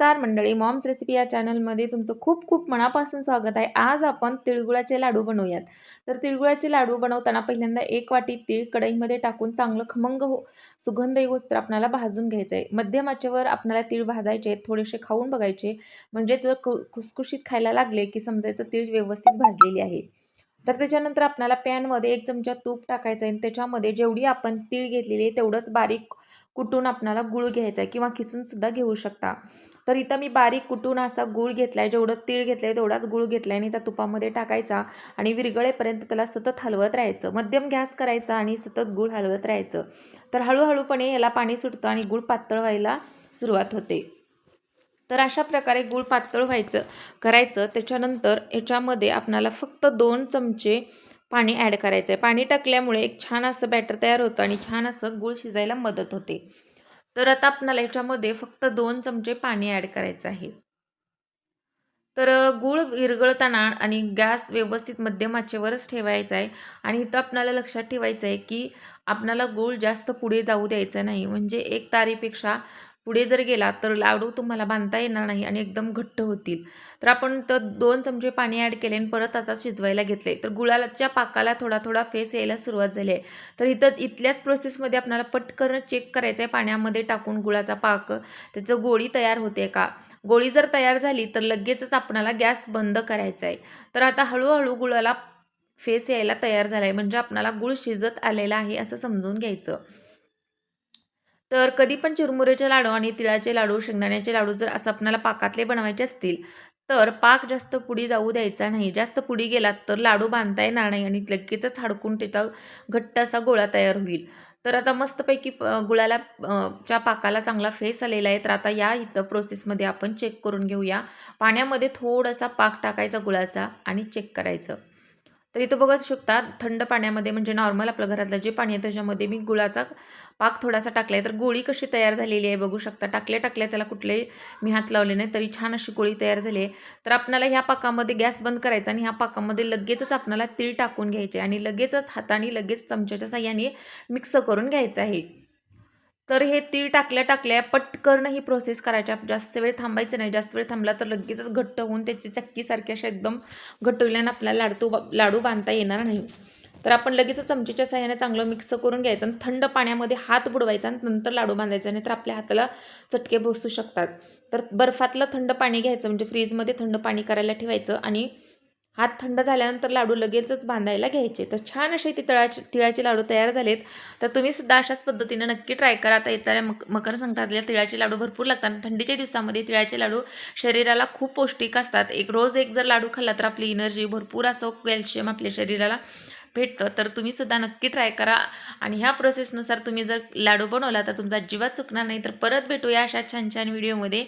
नमस्कार मंडळी moms recipe या चॅनलमध्ये तुमचं खूप खूप मनापासून स्वागत आहे. आज आपण तिळगुळाचे लाडू बनवूयात. तर तिळगुळाचे लाडू बनवताना पहिल्यांदा एक वाटी तीळ कढईमध्ये टाकून चांगलं खमंग हो सुगंध वस्त्र आपल्याला भाजून घ्यायचं आहे. मध्यम आचेवर आपल्याला तीळ भाजायचे थोडेसे खाऊन बघायचे म्हणजे जर खुसखुशीत खायला लागले की समजायचं तीळ व्यवस्थित भाजलेली आहे. तर त्याच्यानंतर आपल्याला पॅनमध्ये एक चमचा तूप टाकायचं आहे आणि त्याच्यामध्ये जेवढी आपण तीळ घेतलेली आहे तेवढंच बारीक कुटून आपणाला गूळ घ्यायचा आहे किंवा किसूनसुद्धा घेऊ शकता. तर इथं मी बारीक कुटून असा गूळ घेतला आहे जेवढं तीळ घेतलं आहे तेवढाच गूळ घेतला आहे आणि त्या तुपामध्ये टाकायचा आणि विरगळेपर्यंत त्याला सतत हलवत राहायचं. मध्यम गॅस करायचा आणि सतत गूळ हलवत राहायचं. तर हळूहळूपणे याला पाणी सुटतं आणि गूळ पातळ व्हायला सुरुवात होते. तर अशा प्रकारे गूळ पातळ व्हायचं करायचं. त्याच्यानंतर याच्यामध्ये आपणाला फक्त दोन चमचे पाणी ॲड करायचं आहे पाणी टाकल्यामुळे एक छान असं बॅटर तयार होतं आणि छान असं गूळ शिजायला मदत होते. तर आता आपणाला याच्यामध्ये फक्त दोन चमचे पाणी ॲड करायचं आहे. तर गूळ विरगळताना आणि गॅस व्यवस्थित मध्यम आचेवरच ठेवायचा आहे. आणि इथं आपणाला लक्षात ठेवायचं आहे की आपणाला गूळ जास्त पुढे जाऊ द्यायचं नाही. म्हणजे एक तारीपेक्षा पुढे जर गेला तर लाडू तुम्हाला बांधता येणार नाही आणि एकदम घट्ट होतील. तर आपण तर दोन चमचे पाणी ॲड केले आणि परत आता शिजवायला घेतले. तर गुळाच्या पाकाला थोडा थोडा फेस यायला सुरुवात झाली आहे. तर इथं इथल्याच प्रोसेसमध्ये आपल्याला पटकन चेक करायचं आहे पाण्यामध्ये टाकून गुळाचा पाक त्याचं गोळी तयार होते का? गोळी जर तयार झाली तर लगेचच आपणाला गॅस बंद करायचा आहे तर आता हळूहळू गुळाला फेस यायला तयार झाला आहे म्हणजे आपणाला गुळ शिजत आलेला आहे असं समजून घ्यायचं. तर कधी पण चुरमुरेचे लाडू आणि तिळाचे लाडू शेंगदाण्याचे लाडू जर असं आपणाला पाकातले बनवायचे असतील तर पाक जास्त पुढी जाऊ द्यायचा नाही. जास्त पुढी गेलात तर लाडू बांधता येणार नाही आणि लगेचच हाडकून त्याचा घट्ट असा गोळा तयार होईल. तर आता मस्तपैकी गुळाला च्या पाकाला चांगला फेस आलेला आहे. तर आता या इथं प्रोसेसमध्ये आपण चेक करून घेऊया. पाण्यामध्ये थोडासा पाक टाकायचा गुळाचा आणि चेक करायचं. तर इथं बघत शकता थंड पाण्यामध्ये म्हणजे नॉर्मल आपल्या घरातलं जे पाणी आहे त्याच्यामध्ये मी गुळाचा पाक थोडासा टाकला आहे तर गोळी कशी तयार झालेली आहे बघू शकता. टाकल्या टाकल्या त्याला कुठलेही मी हात लावले नाही तरी छान अशी गोळी तयार झाली आहे. तर आपल्याला ह्या पाकामध्ये गॅस बंद करायचा आणि ह्या पाकामध्ये लगेचच आपल्याला तीळ टाकून घ्यायचे आणि लगेचच हाताने लगेच चमच्याच्या साह्याने मिक्स करून घ्यायचं आहे. तर हे तीळ टाकल्या टाकल्या पटकन ही प्रोसेस करायच्या जास्त वेळ थांबायचं नाही. जास्त वेळ थांबला तर लगेचच घट्ट होऊन त्याची चक्कीसारखी अशा एकदम घट्ट होईल्यानं आपल्याला लाडू लाडू बांधता येणार नाही. तर आपण लगेचच चमचेच्या साह्याने चांगलं मिक्स करून घ्यायचं आणि थंड पाण्यामध्ये हात बुडवायचा आणि नंतर लाडू बांधायचा नाही तर आपल्या हाताला चटके बसू शकतात. तर बर्फातलं थंड पाणी घ्यायचं म्हणजे फ्रीजमध्ये थंड पाणी करायला ठेवायचं आणि हात थंड झाल्यानंतर लाडू लगेचच बांधायला घ्यायचे. तर छान असे ते तळाचे तिळाचे लाडू तयार झालेत. तर तुम्ही सुद्धा अशाच पद्धतीनं नक्की ट्राय करा. आता येणाऱ्या मक मकर संक्रांतीला तिळाचे लाडू भरपूर लागतात. थंडीच्या दिवसामध्ये तिळाचे लाडू शरीराला खूप पौष्टिक असतात. एक रोज एक जर लाडू खाल्ला तर आपली एनर्जी भरपूर असं कॅल्शियम आपल्या शरीराला भेटतं. तर तुम्ही सुद्धा नक्की ट्राय करा. आणि ह्या प्रोसेसनुसार तुम्ही जर लाडू बनवला तर तुमचा अजिबात चुकणार नाही. तर परत भेटूया अशा छान छान व्हिडिओमध्ये